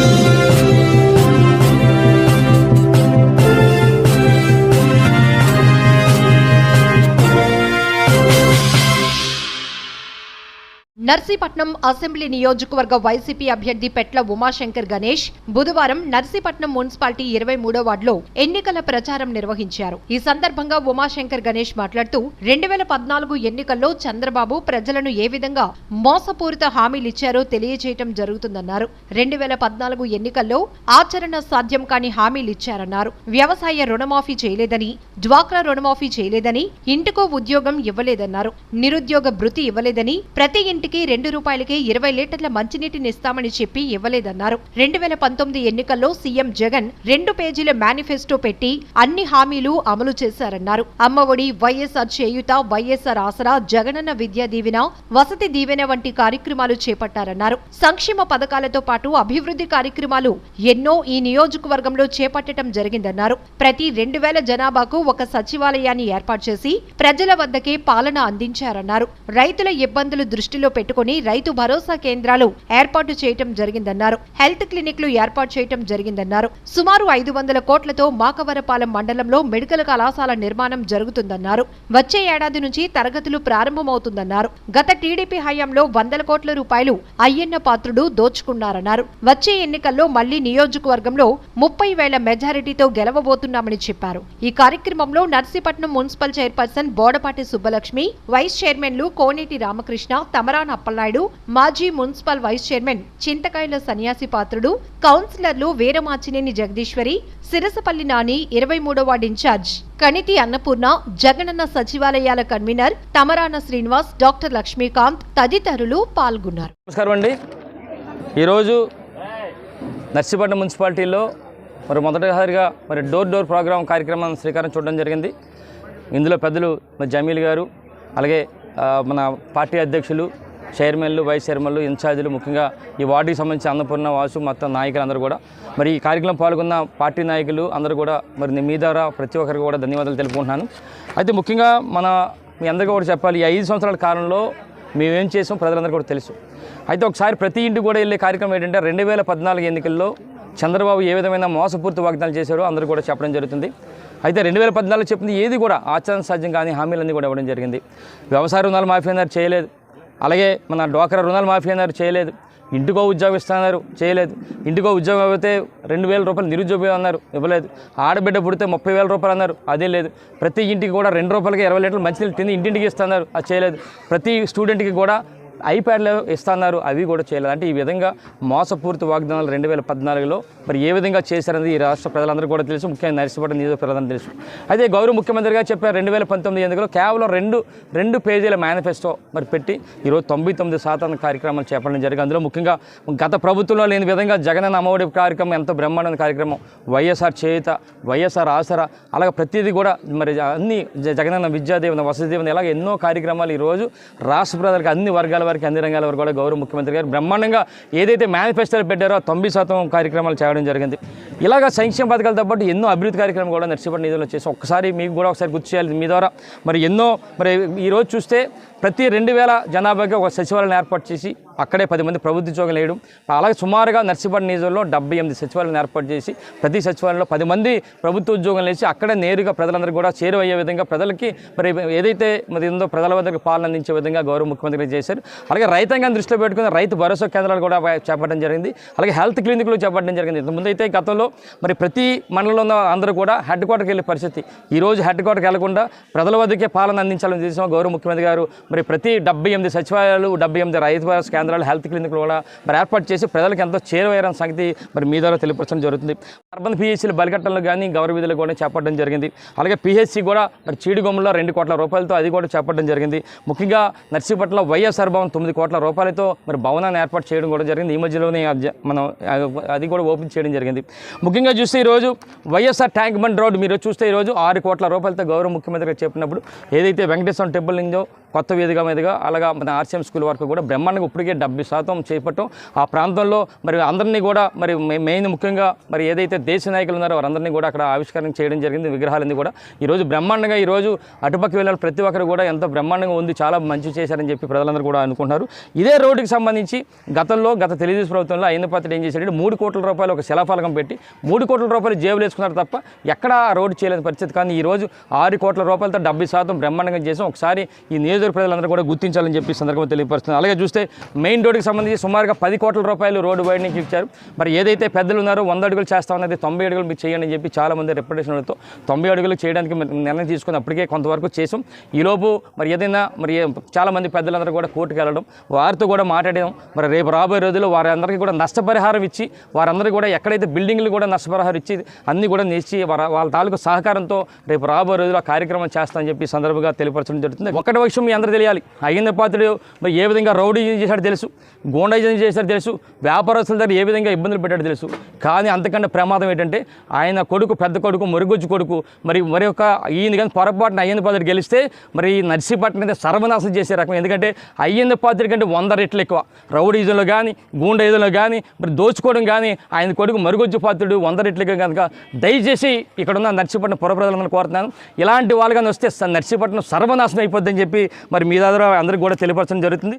Thank you. Narsipatnam assembly నియోజకవర్గ YCP అభ్యర్థి పెట్ల ఉమాశంకర్ గణేష్ బుధవారం నర్సీపట్నం మున్సిపాలిటీ ఇరవై మూడో వార్డులో ఎన్నికల ప్రచారం నిర్వహించారు. ఈ సందర్భంగా ఉమాశంకర్ గణేష్ మాట్లాడుతూ రెండు వేల పద్నాలుగు ఎన్నికల్లో చంద్రబాబు ప్రజలను ఏ విధంగా మోసపూరిత హామీలిచ్చారో తెలియజేయటం జరుగుతుందన్నారు. రెండు వేల పద్నాలుగు ఎన్నికల్లో ఆచరణ సాధ్యం కాని హామీలిచ్చారన్నారు వ్యవసాయ రుణమాఫీ చేయలేదని డ్వాక్రా రుణమాఫీ చేయలేదని ఇంటికో ఉద్యోగం ఇవ్వలేదన్నారు. నిరుద్యోగ భృతి ఇవ్వలేదని ప్రతి ఇంటి ఇంటికి రెండు రూపాయలకి ఇరవై లీటర్ల మంచినీటిని ఇస్తామని చెప్పి ఇవ్వలేదన్నారు. రెండు వేల పంతొమ్మిది ఎన్నికల్లో సీఎం జగన్ రెండు పేజీల మేనిఫెస్టో పెట్టి అన్ని హామీలు అమలు చేశారన్నారు. అమ్మఒడి వైఎస్ఆర్ చేయుత వైఎస్ఆర్ ఆసరా జగనన్న విద్యా దీవెన వసతి దీవెన వంటి కార్యక్రమాలు చేపట్టారన్నారు. సంక్షేమ పథకాలతో పాటు అభివృద్ధి కార్యక్రమాలు ఎన్నో ఈ నియోజకవర్గంలో చేపట్టడం జరిగిందన్నారు. ప్రతి రెండు వేల జనాభాకు ఒక సచివాలయాన్ని ఏర్పాటు చేసి ప్రజల వద్దకే పాలన అందించారన్నారు. రైతుల ఇబ్బందులు దృష్టిలో పెట్టుకుని రైతు భరోసా కేంద్రాలు ఏర్పాటు చేయటం జరిగిందన్నారు. హెల్త్ క్లినిక్లు ఏర్పాటు చేయటం జరిగిందన్నారు. సుమారు ఐదు వందల కోట్లతో మాకవరపాలెం మండలంలో మెడికల్ కళాశాల నిర్మాణం జరుగుతుందన్నారు. వచ్చే ఏడాది నుంచి తరగతులు ప్రారంభమవుతుందన్నారు. గత టీడీపీ హయాంలో వందల కోట్ల రూపాయలు అయ్యన్న పాత్రుడు దోచుకున్నారన్నారు. వచ్చే ఎన్నికల్లో మళ్ళీ నియోజకవర్గంలో ముప్పై వేల మెజారిటీతో గెలవబోతున్నామని చెప్పారు. ఈ కార్యక్రమంలో Narsipatnam municipal chairperson Bodapati Subbalakshmi vice చైర్మన్లు కోనేటి రామకృష్ణ తమరాన్ అప్పలనాయుడు మాజీ మున్సిపల్ వైస్ చైర్మన్ చింతకాయల సన్యాసి పాత్రుడు కౌన్సిలర్లు వీరమాచినేని జగదీశ్వరి సిరసపల్లి నాని ఇరవై మూడో వార్డు ఇన్ఛార్జ్ కణితి అన్నపూర్ణ జగనన్న సచివాలయాల కన్వీనర్ తమరాన శ్రీనివాస్ డాక్టర్ లక్ష్మీకాంత్ తదితరులు పాల్గొన్నారు. నమస్కారం అండి. ఈరోజు నర్సిపట్నం మున్సిపాలిటీలో మరి మొదటిసారిగా మరి డోర్ డోర్ ప్రోగ్రాం కార్యక్రమం శ్రీకారం చూడడం జరిగింది. ఇందులో పెద్దలు మరి జమీల్ గారు అలాగే మన పార్టీ అధ్యక్షులు చైర్మన్లు వైస్ చైర్మన్లు ఇన్ఛార్జీలు ముఖ్యంగా ఈ వార్డుకి సంబంధించి అన్నపూర్ణ వాసు మొత్తం నాయకులు అందరూ కూడా. మరి ఈ కార్యక్రమం పాల్గొన్న పార్టీ నాయకులు అందరూ కూడా మరి మీ ద్వారా ప్రతి ఒక్కరికి కూడా ధన్యవాదాలు తెలుపుకుంటున్నాను. అయితే ముఖ్యంగా మన మీ అందరికీ కూడా చెప్పాలి ఈ ఐదు సంవత్సరాల కాలంలో మేమేం చేసాం ప్రజలందరూ కూడా తెలుసు. అయితే ఒకసారి ప్రతి ఇంటికి కూడా వెళ్ళే కార్యక్రమం ఏంటంటే రెండు వేల పద్నాలుగు ఎన్నికల్లో చంద్రబాబు ఏ విధమైన మోసపూర్తి వాగ్దానాలు చేశారో అందరూ కూడా చెప్పడం జరుగుతుంది. అయితే రెండు వేల పద్నాలుగు చెప్పింది ఏది కూడా ఆచరణ సాధ్యం కానీ హామీలన్నీ కూడా ఇవ్వడం జరిగింది. వ్యవసాయ రుణాలు మాఫీ అన్నారు చేయలేదు. అలాగే మన డ్వాక్రా రుణాలు మాఫీ అన్నారు చేయలేదు. ఇంటికో ఉద్యోగం ఇస్తున్నారు చేయలేదు. ఇంటికో ఉద్యోగం అయితే రెండు వేల రూపాయలు నిరుద్యోగం అన్నారు ఇవ్వలేదు. ఆడబిడ్డ పుడితే ముప్పై వేల రూపాయలు అన్నారు అదే లేదు. ప్రతి ఇంటికి కూడా రెండు రూపాయలకి ఇరవై లీటర్లు మంచినీళ్ళు తిని ఇంటింటికి ఇస్తున్నారు అది చేయలేదు. ప్రతి స్టూడెంట్కి కూడా ఐప్యాడ్లు ఇస్తున్నారు అవి కూడా చేయలేదు. అంటే ఈ విధంగా మోసపూర్తి వాగ్దానాలు రెండు వేల పద్నాలుగులో మరి ఏ విధంగా చేశారనేది ఈ రాష్ట్ర ప్రజలందరూ కూడా తెలుసు. ముఖ్యంగా నర్సిపట్నం నియోజక ప్రజలందరూ తెలుసు. అయితే గౌరవ ముఖ్యమంత్రిగా చెప్పారు రెండు వేల పంతొమ్మిది ఎన్నికల్లో కేవలం రెండు రెండు పేజీల మేనిఫెస్టో మరి పెట్టి ఈరోజు తొంభై తొమ్మిది శాతం కార్యక్రమాలు చేపట్టడం జరిగింది. అందులో ముఖ్యంగా గత ప్రభుత్వంలో లేని విధంగా జగనన్న అమ్మఒడి కార్యక్రమం ఎంతో బ్రహ్మాండమైన కార్యక్రమం వైఎస్ఆర్ చేయుత వైఎస్ఆర్ ఆసరా అలాగే ప్రతిదీ కూడా మరి అన్ని జ- జగనన్న విద్యాదీవన వసతి దీవెన ఇలాగ ఎన్నో కార్యక్రమాలు ఈరోజు రాష్ట్ర ప్రజలకు అన్ని వర్గాల వారికి అన్ని రంగాల వరకు కూడా గౌరవ ముఖ్యమంత్రి గారు బ్రహ్మాండంగా ఏదైతే మేనిఫెస్టోలు పెట్టారో తొంభై శాతం కార్యక్రమాలు చేయడం జరిగింది. ఇలాగ సంక్షేమ పథకాలతో పాటు ఎన్నో అభివృద్ధి కార్యక్రమాలు కూడా నర్సిపట్నం నిధులు చేసి ఒకసారి మీకు కూడా ఒకసారి గుర్తు చేయాలి మీ ద్వారా. మరి ఎన్నో మరి ఈరోజు చూస్తే ప్రతి రెండు వేల జనాభాకి ఒక సచివాలయం ఏర్పాటు చేసి అక్కడే పది మంది ప్రభుత్వ ఉద్యోగం వేయడం అలాగే సుమారుగా నర్సీపట్నం నిధుల్లో డెబ్బై ఎనిమిది సచివాలయం ఏర్పాటు చేసి ప్రతి సచివాలయంలో పది మంది ప్రభుత్వ ఉద్యోగం వేసి అక్కడే నేరుగా ప్రజలందరూ కూడా చేరువయ్యే విధంగా ప్రజలకి మరి ఏదైతే మరి ఉందో ప్రజల వద్దకు పాలన అందించే విధంగా గౌరవ ముఖ్యమంత్రి చేశారు. అలాగే రైతాంగాన్ని దృష్టిలో పెట్టుకుని రైతు భరోసా కేంద్రాలు కూడా చేపట్టడం జరిగింది. అలాగే హెల్త్ క్లినిక్లు చేపట్టడం జరిగింది. ఇంతకుముందు అయితే గతంలో మరి ప్రతి మండలంలో ఉన్న అందరూ కూడా హెడ్ క్వార్టర్కి వెళ్ళే పరిస్థితి. ఈ రోజు హెడ్ క్వార్టర్కి వెళ్ళకుండా ప్రజల వద్దకే పాలన అందించాలని చేసిన గౌరవ ముఖ్యమంత్రి గారు మరి ప్రతి డెబ్బై ఎనిమిది సచివాలయాలు డెబ్బై ఎనిమిది రైతు భరోసా కేంద్రాలు హెల్త్ క్లినిక్లు కూడా మరి ఏర్పాటు చేసి ప్రజలకు ఎంతో చేరువయ్యారన్న సంగతి మరి మీ ద్వారా తెలియపరచడం జరుగుతుంది. అర్బన్ పిహెచ్సీలు బలికట్టలు కానీ గౌరవ విధులు కూడా చేపట్టడం జరిగింది. అలాగే పిహెచ్సి కూడా మరి చీడిగొమ్మలో రెండు కోట్ల రూపాయలతో అది కూడా చేపట్టడం జరిగింది. ముఖ్యంగా నర్సీపట్నంలో వైఎస్ఆర్ తొమ్మిది కోట్ల రూపాయలతో మరి భవనాన్ని ఏర్పాటు చేయడం కూడా జరిగింది. ఈ మధ్యలోనే మనం అది కూడా ఓపెన్ చేయడం జరిగింది. ముఖ్యంగా చూస్తే ఈరోజు వైఎస్ఆర్ ట్యాంక్ బండ్ రోడ్ మీరు చూస్తే ఈరోజు ఆరు కోట్ల రూపాయలతో గౌరవ ముఖ్యమంత్రిగా చెప్పినప్పుడు ఏదైతే వెంకటేశ్వర టెంపుల్ నుంచో కొత్త వేదిక మీదుగా అలాగా మన ఆర్సీఎం స్కూల్ వరకు కూడా బ్రహ్మాండంగా ఇప్పటికే డెబ్బై శాతం చేపట్టం ఆ ప్రాంతంలో మరి అందరినీ కూడా మరి మె- మెయిన్ ముఖ్యంగా మరి ఏదైతే దేశ నాయకులు ఉన్నారో వారందరినీ కూడా అక్కడ ఆవిష్కరణ చేయడం జరిగింది విగ్రహాలన్నీ కూడా. ఈరోజు బ్రహ్మాండంగా ఈరోజు అటుపక్క వెళ్ళిన ప్రతి ఒక్కరు కూడా ఎంత బ్రహ్మాండంగా ఉంది చాలా మంచి చేశారని చెప్పి ప్రజలందరూ కూడా అనుకుంటున్నారు. ఇదే రోడ్డుకి సంబంధించి గతంలో గత తెలుగుదేశం ప్రభుత్వంలో అయిన పాత్ర ఏం చేశాడంటే మూడు కోట్ల రూపాయలు ఒక శిలాఫలకం పెట్టి మూడు కోట్ల రూపాయలు జేబులు వేసుకున్నారు తప్ప ఎక్కడ ఆ రోడ్డు చేయలేని పరిస్థితి. కానీ ఈ రోజు ఆరు కోట్ల రూపాయలతో డెబ్బై శాతం బ్రహ్మాండంగా చేసాం. ఒకసారి ఈ నియోజకవర్గ ప్రజలందరూ కూడా గుర్తించాలని చెప్పి సందర్భంగా తెలియపరుస్తుంది. అలాగే చూస్తే మెయిన్ రోడ్డుకి సంబంధించి సుమారుగా పది కోట్ల రూపాయలు రోడ్డు వైడింగ్కి ఇచ్చారు. మరి ఏదైతే పెద్దలు ఉన్నారో వంద అడుగులు చేస్తామన్నది తొంభై అడుగులు మీరు చేయండి అని చెప్పి చాలామంది రిప్రజెంటేషన్లతో తొంభై అడుగులు చేయడానికి నిర్ణయం తీసుకుని అప్పటికే కొంతవరకు చేసాం ఈలోపు మరి ఏదైనా మరి చాలామంది చాలా మంది పెద్దలందరూ కూడా కోర్టుకు వెళ్ళడం వారితో కూడా మాట్లాడడం మరి రేపు రాబోయే రోజుల్లో వారందరికీ కూడా నష్టపరిహారం ఇచ్చి వారందరికీ కూడా ఎక్కడైతే బిల్డింగ్లు కూడా నష్టపరిహారం ఇచ్చి అన్ని కూడా నేర్చి వాళ్ళ తాలూకు సహకారంతో రేపు రాబోయే రోజుల్లో కార్యక్రమం చేస్తామని చెప్పి సందర్భంగా తెలియపరచడం జరుగుతుంది. ఒకటి విషయం మీ అందరూ తెలియాలి. అయ్యింద పాత్రుడు మరి ఏ విధంగా రౌడీ చేశాడో తెలుసు. గోండాయిజం చేశాడో తెలుసు. వ్యాపారస్తుల దగ్గర ఏ విధంగా ఇబ్బందులు పెట్టాడు తెలుసు. కానీ అంతకంటే ప్రమాదం ఏంటంటే ఆయన కొడుకు పెద్ద కొడుకు మురుగుజ్జు కొడుకు మరి మరి ఒక ఈయన కానీ పొరపాటున అయ్యింద పాత్రుడు గెలిస్తే మరి ఈ నర్సీపట్నం అయితే సర్వనాశనం చేసే రకం. ఎందుకంటే అయ్యింద పాత్రుడి కంటే వంద రెట్లు ఎక్కువ. రౌడీజంలో కానీ గూండాయిజంలో కానీ మరి దోచుకోవడం కానీ ఆయన కొడుకు మరుగుజ్జు పాత్రుడు వంద రెట్లు ఎక్కువ కనుక దయచేసి ఇక్కడ ఉన్న నర్సీపట్నం పుర కోరుతున్నాను. ఇలాంటి వాళ్ళు కానీ వస్తే స- నర్సీపట్నం సర్వనాశనం అయిపోద్దని చెప్పి మరి మీ దగ్గర అందరికీ కూడా తెలియపరచడం జరుగుతుంది.